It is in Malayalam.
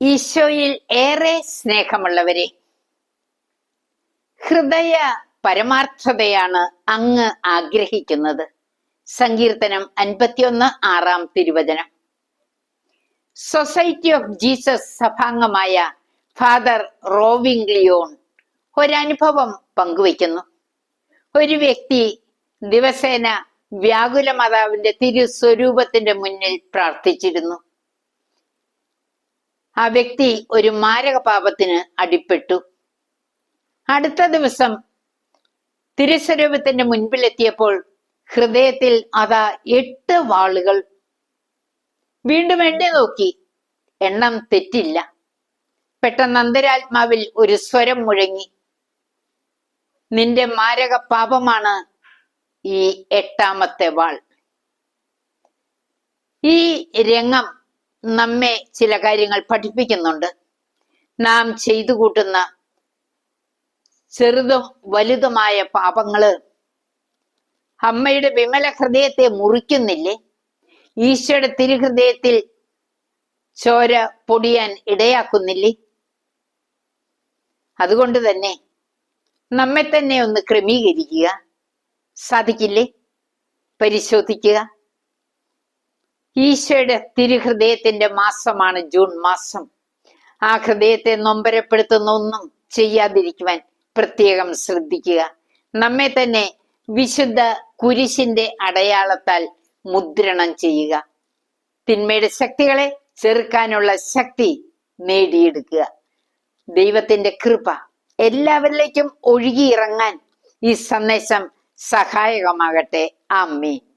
ഈശോയിൽ ഏറെ സ്നേഹമുള്ളവരെ ഹൃദയ പരമാർത്ഥതയാണ് അങ്ങ് ആഗ്രഹിക്കുന്നത്. സങ്കീർത്തനം അൻപത്തിയൊന്ന് ആറാം തിരുവചനം. സൊസൈറ്റി ഓഫ് ജീസസ് സഭാംഗമായ ഫാദർ റോവിംഗ് ലിയോൺ ഒരനുഭവം പങ്കുവയ്ക്കുന്നു. ഒരു വ്യക്തി ദിവസേന വ്യാകുല മാതാവിന്റെ തിരുസ്വരൂപത്തിന്റെ മുന്നിൽ പ്രാർത്ഥിച്ചിരുന്നു. ആ വ്യക്തി ഒരു മാരക പാപത്തിന് അടിപ്പെട്ടു. അടുത്ത ദിവസം തിരുസ്വരൂപത്തിന്റെ മുൻപിലെത്തിയപ്പോൾ ഹൃദയത്തിൽ അതാ എട്ട് വാളുകൾ. വീണ്ടും എണ്ണി നോക്കി. എണ്ണം തെറ്റില്ല. പെട്ടെന്ന് അന്തരാത്മാവിൽ ഒരു സ്വരം മുഴങ്ങി. നിന്റെ മാരക പാപമാണ് ഈ എട്ടാമത്തെ വാൾ. ഈ രംഗം നമ്മെ ചില കാര്യങ്ങൾ പഠിപ്പിക്കുന്നുണ്ട്. നാം ചെയ്തു കൂട്ടുന്ന ചെറുതും വലുതുമായ പാപങ്ങൾ അമ്മയുടെ വിമല ഹൃദയത്തെ മുറിക്കുന്നില്ലേ? ഈശോയുടെ തിരുഹൃദയത്തിൽ ചോര പൊടിയാൻ ഇടയാക്കുന്നില്ലേ? അതുകൊണ്ട് തന്നെ നമ്മെ തന്നെ ഒന്ന് ക്രമീകരിക്കുക. സാധിക്കില്ലേ? പരിശോധിക്കുക. ഈശോയുടെ തിരുഹൃദയത്തിന്റെ മാസമാണ് ജൂൺ മാസം. ആ ഹൃദയത്തെ നൊമ്പരപ്പെടുത്തുന്ന ഒന്നും ചെയ്യാതിരിക്കുവാൻ പ്രത്യേകം ശ്രദ്ധിക്കുക. നമ്മെ തന്നെ വിശുദ്ധ കുരിശിന്റെ അടയാളത്താൽ മുദ്രണം ചെയ്യുക. തിന്മയുടെ ശക്തികളെ ചെറുക്കാനുള്ള ശക്തി നേടിയെടുക്കുക. ദൈവത്തിന്റെ കൃപ എല്ലാവരിലേക്കും ഒഴുകിയിറങ്ങാൻ ഈ സന്ദേശം സഹായകമാകട്ടെ. ആമീൻ.